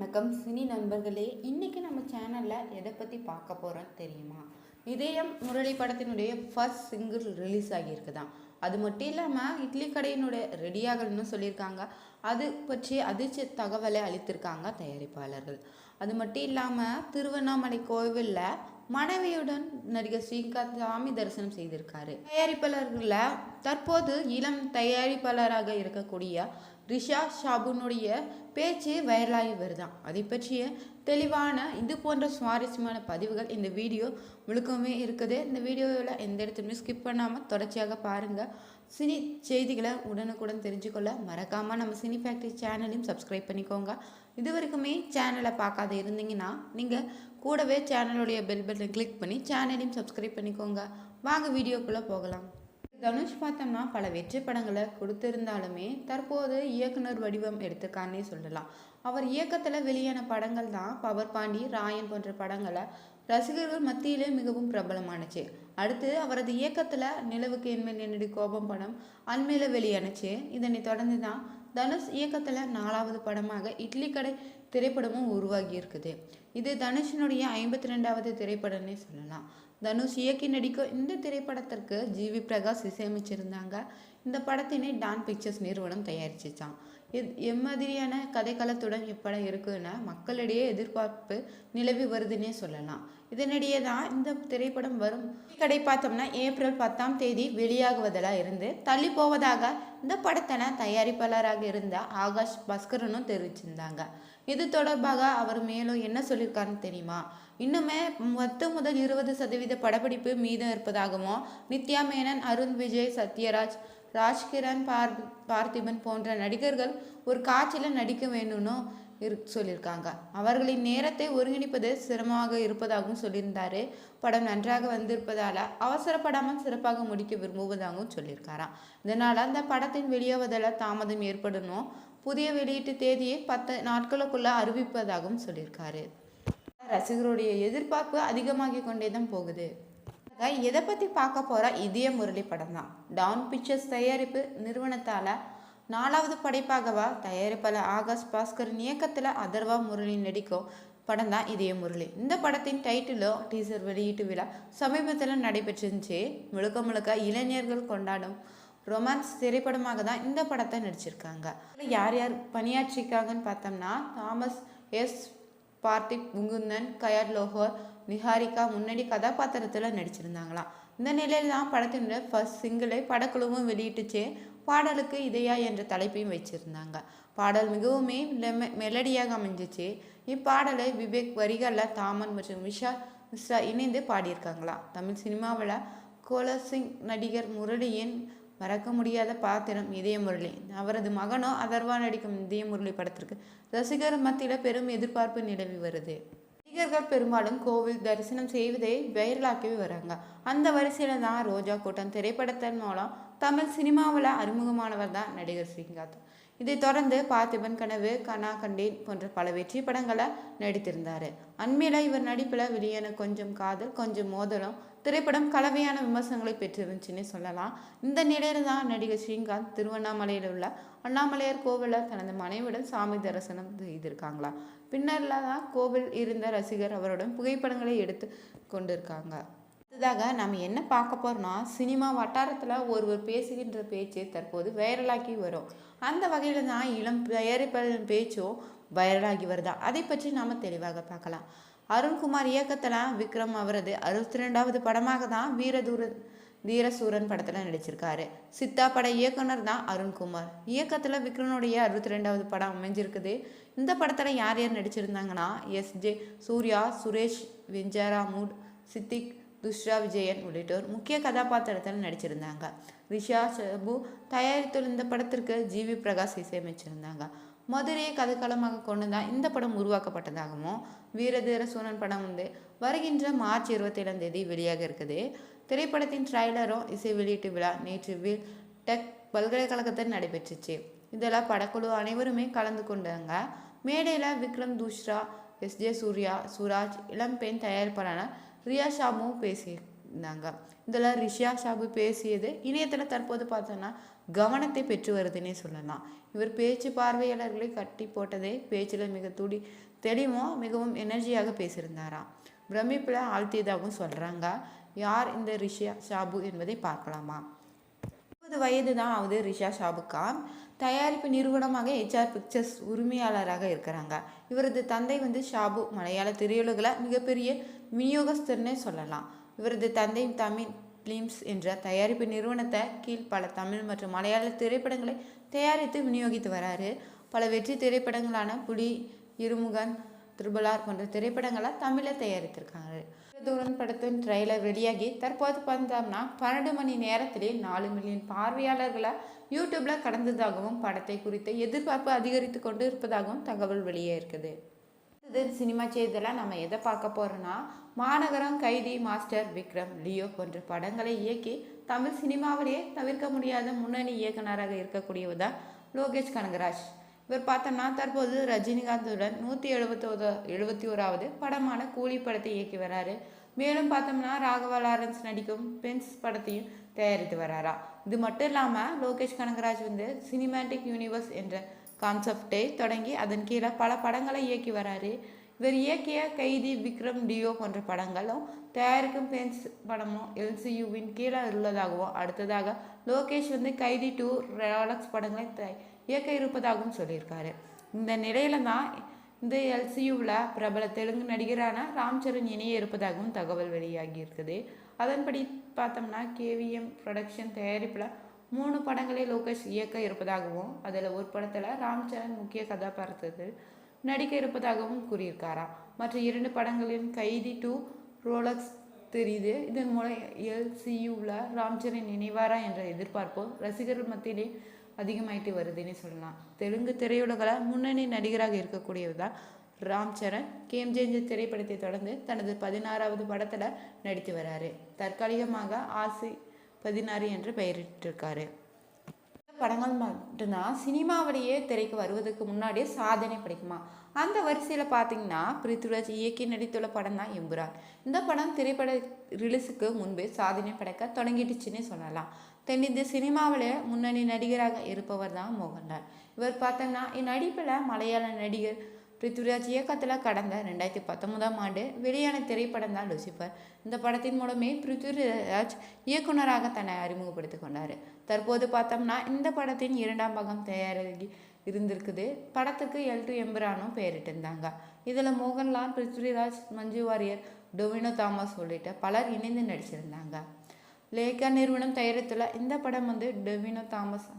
வணக்கம். சினி நண்பர்களே இன்றைக்கி நம்ம சேனலில் எதை பற்றி பார்க்க போகிறோம் தெரியுமா? இதயம் முரளி படத்தினுடைய ஃபர்ஸ்ட் சிங்கிள் ரிலீஸ் ஆகியிருக்குதாம் அது மட்டும் இல்லாமல் இட்லி கடையினுடைய ரெடியாகணும்னு சொல்லியிருக்காங்க. அது பற்றி அதிர்ச்சி தகவலை அளித்திருக்காங்க தயாரிப்பாளர்கள். அது மட்டும் இல்லாமல் திருவண்ணாமலை கோவிலில் மனைவியுடன் நடிகர் ஸ்ரீகாந்த் சாமி தரிசனம் செய்திருக்காரு. தயாரிப்பாளர்களில் தற்போது இளம் தயாரிப்பாளராக இருக்கக்கூடிய ரிஷா ஷாபுனுடைய பேச்சு வைரலாகி வருதான் அதை பற்றிய தெளிவான இது போன்ற சுவாரஸ்யமான பதிவுகள் இந்த வீடியோ முழுக்கமே இருக்குது. இந்த வீடியோவில் எந்த இடத்துலையுமே ஸ்கிப் பண்ணாமல் தொடர்ச்சியாக பாருங்கள் சினி செய்திகளை உடனுக்குடன் தெரிஞ்சுக்கொள்ள மறக்காமல் நம்ம சினி ஃபேக்ட்ரி சேனலையும் சப்ஸ்கிரைப் பண்ணிக்கோங்க. இது வரைக்குமே சேனலை பார்க்காத இருந்தீங்கன்னா நீங்கள் கூடவே சேனலுடைய பெல் பட்டனை கிளிக் பண்ணி சேனலையும் சப்ஸ்கிரைப் பண்ணிக்கோங்க. வாங்க வீடியோக்குள்ளே போகலாம். தனுஷ் பார்த்தோம்னா பல வெற்றி படங்களை கொடுத்திருந்தாலுமே தற்போது இயக்குனர் வடிவம் எடுத்துக்கான்னே சொல்லலாம். அவர் இயக்கத்தில் வெளியான படங்கள் தான் பவர் பாண்டி ராயன் போன்ற படங்களை ரசிகர்கள் மத்தியிலே மிகவும் பிரபலமானுச்சு. அடுத்து அவரது இயக்கத்தில் நிலவுக்கு என்மேல் என்னடி கோபம் படம் அண்மையில் வெளியானுச்சு. இதனை தொடர்ந்து தான் தனுஷ் இயக்கத்தில் நாலாவது படமாக இட்லி கடை திரைப்படமும் உருவாகி இருக்குது. இது தனுஷினுடைய ஐம்பத்தி ரெண்டாவது திரைப்படம்னே சொல்லலாம். தனுஷ் இயக்கி நடிக்கும் இந்த திரைப்படத்திற்கு ஜிவி பிரகாஷ் இசையமைச்சிருந்தாங்க. இந்த படத்தினை டான் பிக்சர்ஸ் நிறுவனம் தயாரிச்சிச்சான் எத் எம்மாதிரியான கதைக்களத்துடன் இப்படம் இருக்குதுன்னா மக்களிடையே எதிர்பார்ப்பு நிலவி வருதுன்னே சொல்லலாம். இதனிடையே தான் இந்த திரைப்படம் வரும். கடை பார்த்தோம்னா ஏப்ரல் பத்தாம் தேதி வெளியாகுவதெல்லாம் இருந்து தள்ளி போவதாக இந்த படத்தின தயாரிப்பாளராக இருந்த ஆகாஷ் பாஸ்கரனும் தெரிவிச்சிருந்தாங்க. இது தொடர்பாக அவர் மேலும் என்ன சொல்லியிருக்காருன்னு தெரியுமா? இன்னுமே பத்து முதல் இருபது சதவீத படப்பிடிப்பு மீதம் இருப்பதாகவும் நித்யா மேனன் அருண் விஜய் சத்யராஜ் ராஜ்கிரண் பார் பார்த்திபன் போன்ற நடிகர்கள் ஒரு காட்சியில் நடிக்க வேணும்னு இரு சொல்லியிருக்காங்க. அவர்களின் நேரத்தை ஒருங்கிணைப்பது சிரமமாக இருப்பதாகவும் சொல்லியிருந்தார். படம் நன்றாக வந்திருப்பதால் அவசரப்படாமல் சிறப்பாக முடிக்க விரும்புவதாகவும் சொல்லியிருக்காராம். இதனால் அந்த படத்தின் வெளியாவதில் தாமதம் ஏற்படணும். புதிய வெளியீட்டு தேதியை பத்து நாட்களுக்குள்ளே அறிவிப்பதாகவும் சொல்லியிருக்காரு. ரசிகருடைய எதிர்பார்ப்பு அதிகமாகி கொண்டே தான் போகுது. எதை பற்றி பார்க்க போகிற இதய முரளி படம் தான். டான் பிக்சர்ஸ் தயாரிப்பு நிறுவனத்தால் நாலாவது படைப்பாகவா? தயாரிப்பாளர் ஆகாஷ் பாஸ்கரின் இயக்கத்தில் அதர்வா முரளி நடிக்கும் படம் தான் இதய முரளி. இந்த படத்தின் டைட்டிலோ டீசர் வெளியீட்டு விழா சமீபத்தில் நடைபெற்றிருந்துச்சு. முழுக்க முழுக்க இளைஞர்கள் கொண்டாடும் ரொமான்ஸ் திரைப்படமாக தான் இந்த படத்தை நடிச்சிருக்காங்க. யார் யார் பணியாற்றிருக்காங்கன்னு பார்த்தோம்னா தாமஸ் எஸ். பார்த்திக் முகுந்தன் கயாட் லோஹர் விஹாரிகா முன்னாடி கதாபாத்திரத்தில் நடிச்சிருந்தாங்களாம் இந்த நிலையில் தான் படத்தினுடைய ஃபர்ஸ்ட் சிங்கிளை படக்குழுவும் வெளியிட்டுச்சு. பாடலுக்கு இதையா என்ற தலைப்பையும் வச்சிருந்தாங்க. பாடல் மிகவுமே மெலடியாக அமைஞ்சிச்சு. இப்பாடலை விவேக் வரிகளில் தாமன் மற்றும் விஷால் மிஸ்ரா இணைந்து பாடியிருக்காங்களாம் தமிழ் சினிமாவில் கோலசிங் நடிகர் முரளியின் மறக்க முடியாத பாத்திரம் இதய முரளி. அவரது மகனோ அதர்வா நடிக்கும் இதய முரளி படத்திற்கு ரசிகர் மத்தியில் பெரும் எதிர்பார்ப்பு நிலவி வருது. ரசிகர்கள் பெரும்பாலும் கோவில் தரிசனம் செய்வதை வைரலாக்கி வராங்க. அந்த வரிசையில் தான் ரோஜா கூட்டம் திரைப்படத்தின் மூலம் தமிழ் சினிமாவில் அறிமுகமானவர் தான் நடிகர் ஸ்ரீகாந்த். இதைத் தொடர்ந்து பார்த்திபன் கனவு கனா கண்டேன் போன்ற பல வெற்றி படங்களை நடித்திருந்தார். அண்மையில் இவர் நடிப்பில் வெளியான கொஞ்சம் காதல் கொஞ்சம் மோதலும் திரைப்படம் கலவையான விமர்சனங்களை பெற்றிருந்துச்சுன்னு சொல்லலாம். இந்த நிலையில தான் நடிகர் ஸ்ரீகாந்த் திருவண்ணாமலையில் உள்ள அண்ணாமலையார் கோவிலில் தனது மனைவிடன் சாமி தரிசனம் செய்திருக்காங்களா? பின்னர்ல தான் கோவில் இருந்த ரசிகர் அவருடன் புகைப்படங்களை எடுத்து கொண்டிருக்காங்க. அடுத்ததாக நம்ம என்ன பார்க்க போகிறோம்னா சினிமா வட்டாரத்தில் ஒருவர் பேசுகின்ற பேச்சு தற்போது வைரலாகி வரும். அந்த வகையில் தான் இளம் தயாரிப்பாளரின் பேச்சும் வைரலாகி வருதா? அதை பற்றி நாம் தெளிவாக பார்க்கலாம். அருண்குமார் இயக்கத்தில் விக்ரம் அவரது அறுபத்தி ரெண்டாவது படமாக தான் வீரதூர தீரசூரன் படத்தில் நடிச்சிருக்காரு. சித்தா பட இயக்குனர் தான் அருண்குமார். இயக்கத்தில் விக்ரனுடைய அறுபத்தி ரெண்டாவது படம் அமைஞ்சிருக்குது. இந்த படத்தில் யார் யார் நடிச்சிருந்தாங்கன்னா S J Surya Suresh Venjaramoodu Siddique Dushara Vijayan உள்ளிட்டோர் முக்கிய கதாபாத்திரத்தில் நடிச்சிருந்தாங்க. ரிஷா சபு தயாரித்துள்ள இந்த படத்திற்கு ஜிவி பிரகாஷ் இசையமைச்சிருந்தாங்க. மதுரையை கதைக்களமாக கொண்டு தான் இந்த படம் உருவாக்கப்பட்டதாகவும் வீரதீர சூழன் படம் வந்து வருகின்ற மார்ச் இருபத்தேழாம் தேதி வெளியாக இருக்குது. திரைப்படத்தின் ட்ரைலரும் இசை வெளியீட்டு விழா நேற்று வில் டெக் பல்கலைக்கழகத்தில் நடைபெற்றுச்சு. இதெல்லாம் படக்குழு அனைவருமே கலந்து கொண்டாங்க. மேடையில் விக்ரம் துஷ்ரா எஸ். ஜே. சூர்யா சுராஜ் இளம்பெண் தயாரிப்பாளரான ரியா ஷாமும் பேசியிருந்தாங்க. இதில் ரிஷியா ஷாபு பேசியது. இணையத்தில் தற்போது பார்த்தோன்னா கவனத்தை பெற்று வருதுன்னே சொல்லலாம். இவர் பேச்சு பார்வையாளர்களை கட்டி போட்டதே பேச்சில் மிக துடி தெளிவும் மிகவும் எனர்ஜியாக பேசியிருந்தாராம். பிரமிப்பில் ஆழ்த்தியதாகவும் சொல்கிறாங்க யார் இந்த ரிஷியா ஷாபு என்பதை பார்க்கலாமா? முப்பது வயது தான் ஆகுது ரிஷா ஷாபுக்கான் தயாரிப்பு நிறுவனமாக ஹெச்ஆர் பிக்சர்ஸ் உரிமையாளராக இருக்கிறாங்க. இவரது தந்தை வந்து ஷாபு மலையாள திரையுலகில் மிகப்பெரிய விநியோகஸ்தர்னே சொல்லலாம். இவரது தந்தை தமிழ் ஃபிலிம்ஸ் என்ற தயாரிப்பு நிறுவனத்தை கீழ் பல தமிழ் மற்றும் மலையாள திரைப்படங்களை தயாரித்து விநியோகித்து வராரு. பல வெற்றி திரைப்படங்களான புலி இருமுகன் திருபலார் போன்ற திரைப்படங்களை தமிழில் தயாரித்திருக்காங்க தூரன் படத்தின் ட்ரெய்லர் வெளியாகி தற்போது பார்த்தோம்னா பன்னெண்டு மணி நேரத்திலே நாலு மில்லியன் பார்வையாளர்களை யூடியூப்பில் கடந்ததாகவும் படத்தை குறித்த எதிர்பார்ப்பு அதிகரித்து கொண்டு இருப்பதாகவும் தகவல் வெளியே இருக்குது. சினிமா செய்தியில் நம்ம எதை பார்க்க போகிறோன்னா மாநகரம் கைதி மாஸ்டர் விக்ரம் லியோ போன்ற படங்களை இயக்கி தமிழ் சினிமாவிலேயே தவிர்க்க முடியாத முன்னணி இயக்குனராக இருக்கக்கூடியவர் தான் லோகேஷ் கனகராஜ். இவர் பார்த்தோம்னா தற்போது ரஜினிகாந்துடன் நூற்றி எழுபத்தோது எழுபத்தி ஓராவது படமான கூலி படத்தை இயக்கி வராரு. மேலும் பார்த்தோம்னா ராகவா லாரன்ஸ் நடிக்கும் பென்ஸ் படத்தையும் தயாரித்து வராரா. இது மட்டும் இல்லாமல் லோகேஷ் கனகராஜ் வந்து சினிமேட்டிக் யூனிவர்ஸ் என்ற கான்செப்டை தொடங்கி அதன் கீழே பல படங்களை இயக்கி வராரு. இவர் இயக்கிய கைதி விக்ரம் டியோ போன்ற படங்களும் தயாரிக்கும் பென்ஸ் படமும் எல்சியூவின் கீழே உள்ளதாகவும் அடுத்ததாக லோகேஷ் வந்து கைதி டூ ரெலாக்ஸ் படங்களை த இயக்க இருப்பதாகவும் சொல்லியிருக்காரு. இந்த நிலையில தான் இந்த எல்சியூவில் பிரபல தெலுங்கு நடிகரான ராம் சரண் இணைய இருப்பதாகவும் தகவல் வெளியாகி இருக்குது. அதன்படி பார்த்தோம்னா கேவிஎம் ப்ரொடக்ஷன் தயாரிப்பில் மூணு படங்களை லோகேஷ் இயக்க இருப்பதாகவும் அதில் ஒரு படத்தில் ராம் சரண் முக்கிய கதாபாத்திரத்தில் நடிக்க இருப்பதாகவும் கூறியிருக்காராம் மற்ற இரண்டு படங்களின் கைதி டூ ரோலக்ஸ் தெரியுது. இதன் மூலம் எல்சியூவில் ராம்சரண் இணைவாரா என்ற எதிர்பார்ப்பு ரசிகர்கள் மத்தியிலே அதிகமாயிட்டு வருதுன்னு சொல்லலாம். தெலுங்கு திரையுலகில் முன்னணி நடிகராக இருக்கக்கூடியவர் தான் ராம் சரண். கேம்ஜேஞ்சு திரைப்படத்தை தொடர்ந்து தனது பதினாறாவது படத்தில் நடித்து வராரு. தற்காலிகமாக ஆசை பதினாறு என்று பெயரிட்டிருக்காரு. படங்கள் மட்டும்தான் சினிமாவிலேயே திரைக்கு வருவதற்கு முன்னாடியே சாதனை படைக்குமா? அந்த வரிசையில் பார்த்தீங்கன்னா பிருத்விராஜ் இயக்கி நடித்துள்ள படம் தான் எம்புரான். இந்த படம் திரைப்பட ரிலீஸுக்கு முன்பே சாதனை படைக்க தொடங்கிடுச்சுன்னே சொல்லலாம். தென்னிந்திய சினிமாவில் முன்னணி நடிகராக இருப்பவர் தான் மோகன்லால். இவர் பார்த்தோம்னா இந்நடிப்பில் மலையாள நடிகர் பிருத்விராஜ் இயக்கத்தில் கடந்த ரெண்டாயிரத்தி பத்தொன்பதாம் ஆண்டு வெளியான திரைப்படம் தான் லூசிஃபர். இந்த படத்தின் மூலமே பிருத்விராஜ் இயக்குனராக தன்னை அறிமுகப்படுத்திக் கொண்டார். தற்போது பார்த்தோம்னா இந்த படத்தின் இரண்டாம் பாகம் தயாராகி இருந்திருக்குது. படத்துக்கு எல். டு. எம்பிரானும் பெயரிட்டிருந்தாங்க. இதில் மோகன்லால் பிருத்விராஜ் மஞ்சு வாரியர் டொவினோ தாமஸ் உள்ளிட்ட பலர் இணைந்து நடிச்சிருந்தாங்க. லேகா நிறுவனம் தயாரித்துள்ள இந்த படம் வந்து டொவினோ தாமஸ்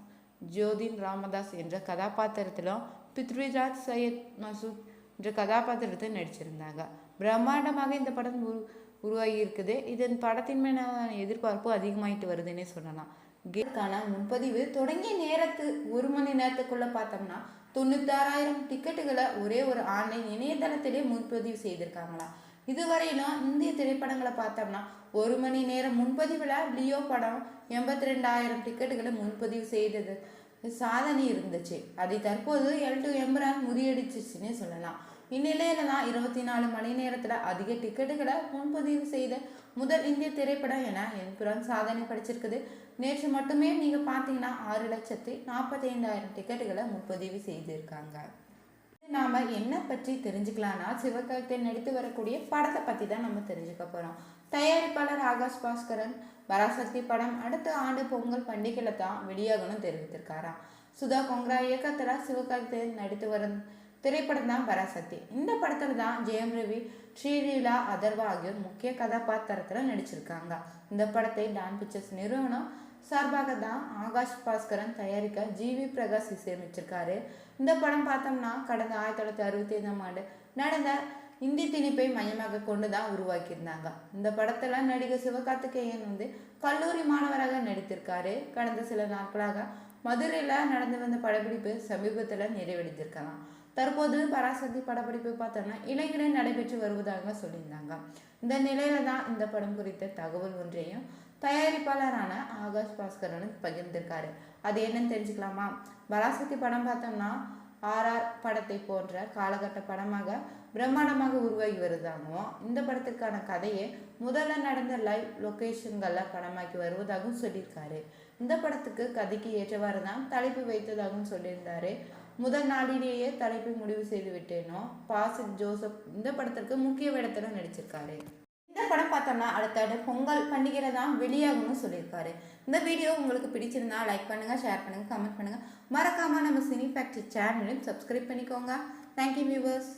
ஜோதின் ராமதாஸ் என்ற கதாபாத்திரத்திலும் பிருத்விராஜ் சையத் மசூத் என்ற கதாபாத்திரத்தை நடிச்சிருந்தாங்க. பிரம்மாண்டமாக இந்த படம் உரு உருவாகி இருக்குது இதன் படத்தின் மேலான எதிர்பார்ப்பு அதிகமாயிட்டு வருதுன்னே சொல்லலாம். கேட்கான முன்பதிவு தொடங்கிய நேரத்து ஒரு மணி நேரத்துக்குள்ள பார்த்தோம்னா தொண்ணூத்தாறாயிரம் டிக்கெட்டுகளை ஒரே ஒரு ஆன்லைன் இணையதளத்திலே முன்பதிவு செய்திருக்காங்களாம் இதுவரையிலும் இந்திய திரைப்படங்களை பார்த்தோம்னா ஒரு மணி நேரம் முன்பதிவில் லியோ படம் எண்பத்தி ரெண்டாயிரம் டிக்கெட்டுகளை முன்பதிவு செய்தது. சாதனை இருந்துச்சு. அதை தற்போது எல் டு எம்பரான் முறியடிச்சிச்சுன்னே சொல்லலாம். இந்நிலையில தான் இருபத்தி நாலு மணி நேரத்தில் அதிக டிக்கெட்டுகளை முன்பதிவு செய்த முதல் இந்திய திரைப்படம் என எம்புரான் சாதனை படிச்சிருக்குது. நேற்று மட்டுமே நீங்கள் பார்த்தீங்கன்னா ஆறு லட்சத்தி நாற்பத்தி ஐந்தாயிரம் டிக்கெட்டுகளை முன்பதிவு செய்திருக்காங்க. நாம் என்ன பற்றி தெரிஞ்சுக்கலாம்னா சிவகார்த்திகேயன் நடித்து வரக்கூடிய படத்தை பற்றி தான் நம்ம தெரிஞ்சுக்க போகிறோம் தயாரிப்பாளர் ஆகாஷ் பாஸ்கரன் பராசக்தி படம் அடுத்த ஆண்டு பொங்கல் பண்டிகையில் தான் வெளியாகணும் தெரிவித்திருக்காராம். சுதா கொங்ரா இயக்கத்தில் சிவகார்த்திகேயன் நடித்து வரும் திரைப்படம் தான் பராசக்தி. இந்த படத்தில் தான் ஜெயம் ரவி ஸ்ரீலீலா அதர்வா ஆகியோர் முக்கிய கதாபாத்திரத்தில் நடிச்சிருக்காங்க. இந்த படத்தை டான் பிக்சர்ஸ் நிறுவனம் சார்பாக தான் ஆகாஷ் பாஸ்கரன் தயாரிக்க ஜிவி பிரகாஷ் இசையமைச்சிருக்காரு. இந்த படம் பார்த்தோம்னா கடந்த ஆயிரத்தி தொள்ளாயிரத்தி அறுபத்தி ஐந்தாம் ஆண்டு நடந்த இந்தி திணிப்பை மையமாக கொண்டு தான் உருவாக்கியிருந்தாங்க. இந்த படத்தில் நடிகர் சிவகார்த்திகேயன் வந்து கல்லூரி மாணவராக நடித்திருக்காரு. கடந்த சில நாட்களாக மதுரையில் நடந்து வந்த படப்பிடிப்பு சமீபத்தில் நிறைவடைந்திருக்கலாம். தற்போது பராசக்தி படப்பிடிப்பு பார்த்தோம்னா இளைஞரில் நடைபெற்று வருவதாக சொல்லியிருந்தாங்க. இந்த நிலையில தான் இந்த படம் குறித்த தகவல் ஒன்றையும் தயாரிப்பாளரான ஆகாஷ் பாஸ்கரனுக்கு பகிர்ந்திருக்காரு. அது என்னன்னு தெரிஞ்சுக்கலாமா? பராசக்தி படம் பார்த்தோம்னா ஆர்ஆர் படத்தை போன்ற காலகட்ட படமாக பிரம்மாண்டமாக உருவாகி வருதாகவும் இந்த படத்திற்கான கதையை முதல்ல நடந்த லைவ் லொக்கேஷன்களில் படமாக்கி வருவதாகவும் சொல்லியிருக்காரு. இந்த படத்துக்கு கதைக்கு ஏற்றவாறு தான் தலைப்பு வைத்ததாகவும் சொல்லியிருந்தாரு. முதல் நாளிலேயே தலைப்பை முடிவு செய்து விட்டேனோ பாசிட் ஜோசப் இந்த படத்திற்கு முக்கிய இடத்துல நடிச்சிருக்காரு. படம் பார்த்தோம்னா அடுத்த பொங்கல் பண்டிகையில் தான் வெளியாகும்னு சொல்லியிருக்காரு. இந்த வீடியோ உங்களுக்கு பிடிச்சிருந்தா லைக் பண்ணுங்கள் ஷேர் பண்ணுங்கள் கமெண்ட் பண்ணுங்கள் மறக்காமல் நம்ம சினி ஃபேக்ட்ரி சேனலையும் சப்ஸ்கிரைப் பண்ணிக்கோங்க தேங்க்யூ வியூவர்ஸ்